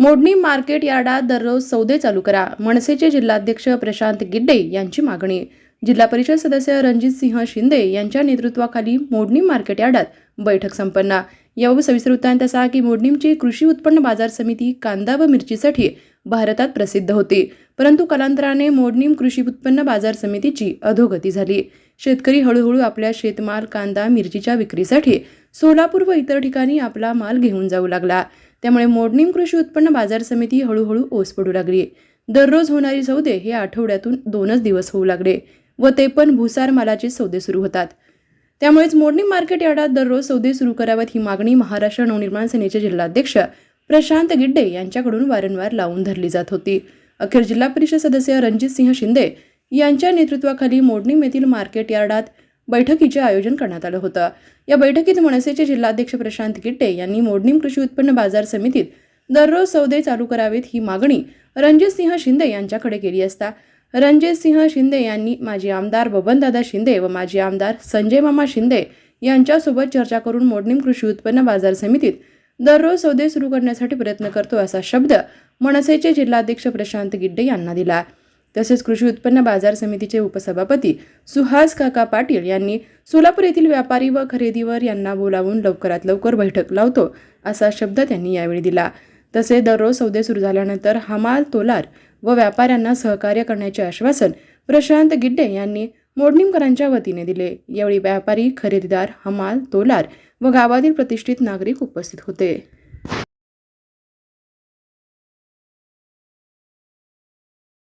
मोडणी market यार्डात दररोज सौदे चालू करा. मनसेचे जिल्हाध्यक्ष प्रशांत गिड्डे यांची मागणी. जिल्हा परिषद सदस्य रणजित सिंह शिंदे यांच्या नेतृत्वाखाली मोडणी मार्केट यार्डात बैठक संपन्न. याबाबत सविस्तर वृत्तांत असा की मोडणीमची कृषी उत्पन्न बाजार समिती कांदा व मिरचीसाठी भारतात प्रसिद्ध होती. परंतु कालांतराने मोडणीम कृषी उत्पन्न बाजार समितीची अधोगती झाली. शेतकरी हळूहळू आपल्या शेतमाल कांदा मिरचीच्या विक्रीसाठी सोलापूर व इतर ठिकाणी आपला माल घेऊन जाऊ लागला. त्यामुळे मोडणीम कृषी उत्पन्न बाजार समिती हळूहळू ओस पडू लागली. दररोज होणारी सौदे हे आठवड्यातून दोनच दिवस होऊ लागले व ते पण भुसार मालाचे सौदे सुरू होतात. त्यामुळेच मोडणी मार्केट यार्डात दररोज सौदे सुरू करावेत ही मागणी महाराष्ट्र नवनिर्माण सेनेचे जिल्हाध्यक्ष प्रशांत गिड्डे यांच्याकडून वारंवार लावून धरली जात होती. अखेर जिल्हा परिषद सदस्य रणजित सिंह शिंदे यांच्या नेतृत्वाखाली मोडणीम येथील मार्केट यार्डात बैठकीचे आयोजन करण्यात आलं होतं. या बैठकीत मनसेचे जिल्हाध्यक्ष प्रशांत गिड्डे यांनी मोडणीम कृषी उत्पन्न बाजार समितीत दररोज सौदे चालू करावेत ही मागणी रणजित सिंह शिंदे यांच्याकडे केली असता. रणजित सिंह शिंदे यांनी माजी आमदार बबनदादा शिंदे व माजी आमदार संजय मामा शिंदे यांच्यासोबत चर्चा करून मोडणीम कृषी उत्पन्न बाजार समितीत दररोज सौदे सुरू करण्यासाठी प्रयत्न करतो असा शब्द मनसेचे जिल्हाध्यक्ष प्रशांत गिड्डे यांना दिला. तसेच कृषी उत्पन्न बाजार समितीचे उपसभापती सुहास काका पाटील यांनी सोलापूर येथील व्यापारी व खरेदीवर यांना बोलावून लवकरात लवकर बैठक लावतो असा शब्द त्यांनी यावेळी दिला. तसे दररोज सौदे सुरू झाल्यानंतर हमाल तोलार व व्यापाऱ्यांना सहकार्य करण्याचे आश्वासन प्रशांत गिड्डे यांनी मोडणीमकरांच्या वतीने दिले. यावेळी व्यापारी खरेदीदार हमाल तोलार व गावातील प्रतिष्ठित नागरिक उपस्थित होते.